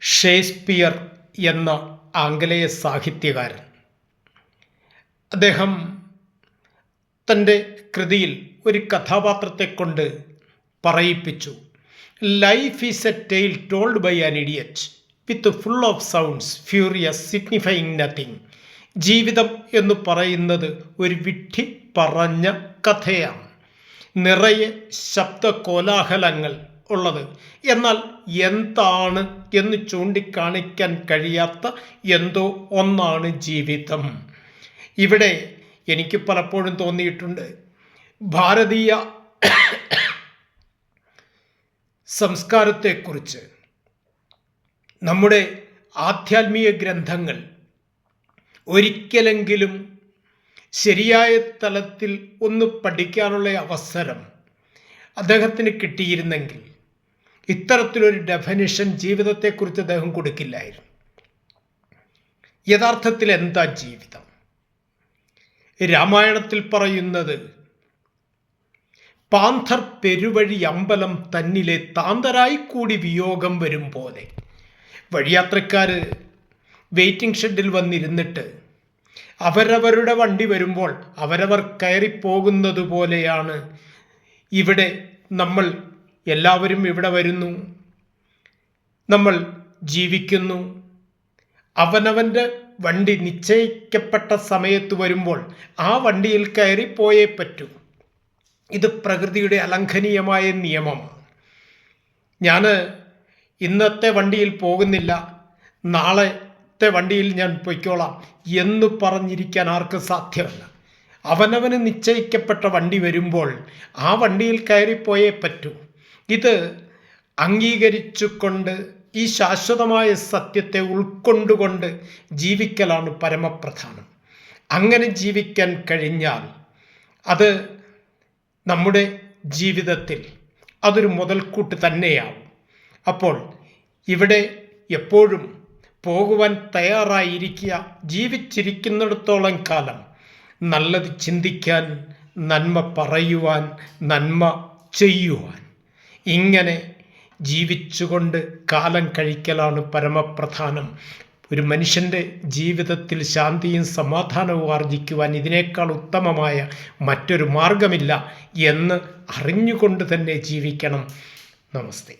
Shakespeare എന്ന ആംഗലേയ സാഹിത്യകാരൻ. അദ്ദേഹം തന്റെ കൃതിയിൽ ഒരു കഥാപാത്രത്തെ കൊണ്ട് പറയിപ്പിച്ചു. Life is a tale told by an idiot with full of sounds furious signifying nothing ജീവിതം എന്ന് പറയുന്നത് ഒരു വിഡ്ഢി പറഞ്ഞ കഥയാണ്. നിറയെ ശബ്ദ കോലാഹലങ്ങൾ ഉള്ളത്. എന്നാൽ എന്താണ് എന്ന് ചൂണ്ടിക്കാണിക്കാൻ കഴിയാത്ത എന്തോ ഒന്നാണ് ജീവിതം. ഇവിടെ എനിക്ക് പലപ്പോഴും തോന്നിയിട്ടുണ്ട്. ഭാരതീയ സംസ്കാരത്തെക്കുറിച്ച്. നമ്മുടെ ആധ്യാത്മിക ഗ്രന്ഥങ്ങൾ ഒരിക്കലെങ്കിലും ശരിയായ തലത്തിൽ ഒന്ന് പഠിക്കാനുള്ള അവസരം അദ്ദേഹത്തിന് കിട്ടിയിരുന്നെങ്കിൽ ഇത്തരത്തിലൊരു ഡെഫനിഷൻ ജീവിതത്തെക്കുറിച്ച് അദ്ദേഹം കൊടുക്കില്ലായിരുന്നു. യഥാർത്ഥത്തിൽ എന്താ ജീവിതം? രാമായണത്തിൽ പറയുന്നത് പാന്തർ പെരുവഴി അമ്പലം തന്നിലെ താന്തരായി കൂടി വിയോഗം വരും പോലെ. വഴിയാത്രക്കാർ വെയിറ്റിംഗ് ഷെഡിൽ വന്നിരുന്നിട്ട് അവരവരുടെ വണ്ടി വരുമ്പോൾ അവരവർ കയറിപ്പോകുന്നത് പോലെയാണ് ഇവിടെ നമ്മൾ എല്ലാവരും ഇവിടെ വരുന്നു. നമ്മൾ ജീവിക്കുന്നു. അവനവന്റെ വണ്ടി നിശ്ചയിക്കപ്പെട്ട സമയത്ത് വരുമ്പോൾ ആ വണ്ടിയിൽ കയറി പോയേ പറ്റൂ. ഇത് പ്രകൃതിയുടെ അലംഘനീയമായ നിയമം. ഞാൻ ഇന്നത്തെ വണ്ടിയിൽ പോകുന്നില്ല. നാളത്തെ വണ്ടിയിൽ ഞാൻ പൊയ്ക്കോളാം എന്ന് പറഞ്ഞിരിക്കാൻ ആർക്കും സാധ്യമല്ല? അവനവന് നിശ്ചയിക്കപ്പെട്ട വണ്ടി വരുമ്പോൾ ആ വണ്ടിയിൽ കയറിപ്പോയേ പറ്റൂ. ഇത് അംഗീകരിച്ചുകൊണ്ട് ഈ ശാശ്വതമായ സത്യത്തെ ഉൾക്കൊണ്ടുകൊണ്ട് ജീവിക്കലാണ് പരമപ്രധാനം. അങ്ങനെ ജീവിക്കാൻ കഴിഞ്ഞാൽ അത് നമ്മുടെ ജീവിതത്തിൽ അതൊരു മുതൽക്കൂട്ട് തന്നെയാവും. അപ്പോൾ ഇവിടെ എപ്പോഴും പോകുവാൻ തയ്യാറായിരിക്കുക ജീവിച്ചിരിക്കുന്നിടത്തോളം കാലം നല്ലത് ചിന്തിക്കാൻ നന്മ പറയുവാൻ നന്മ ചെയ്യുവാൻ. ഇങ്ങനെ ജീവിച്ചുകൊണ്ട് കാലം കഴിക്കലാണ് പരമപ്രധാനം. ഒരു മനുഷ്യന്റെ ജീവിതത്തിൽ ശാന്തിയും സമാധാനവും ആർജിക്കുവാൻ ഇതിനേക്കാൾ ഉത്തമമായ മറ്റൊരു മാർഗമില്ല എന്ന് അറിഞ്ഞുകൊണ്ട് തന്നെ ജീവിക്കണം. നമസ്തേ.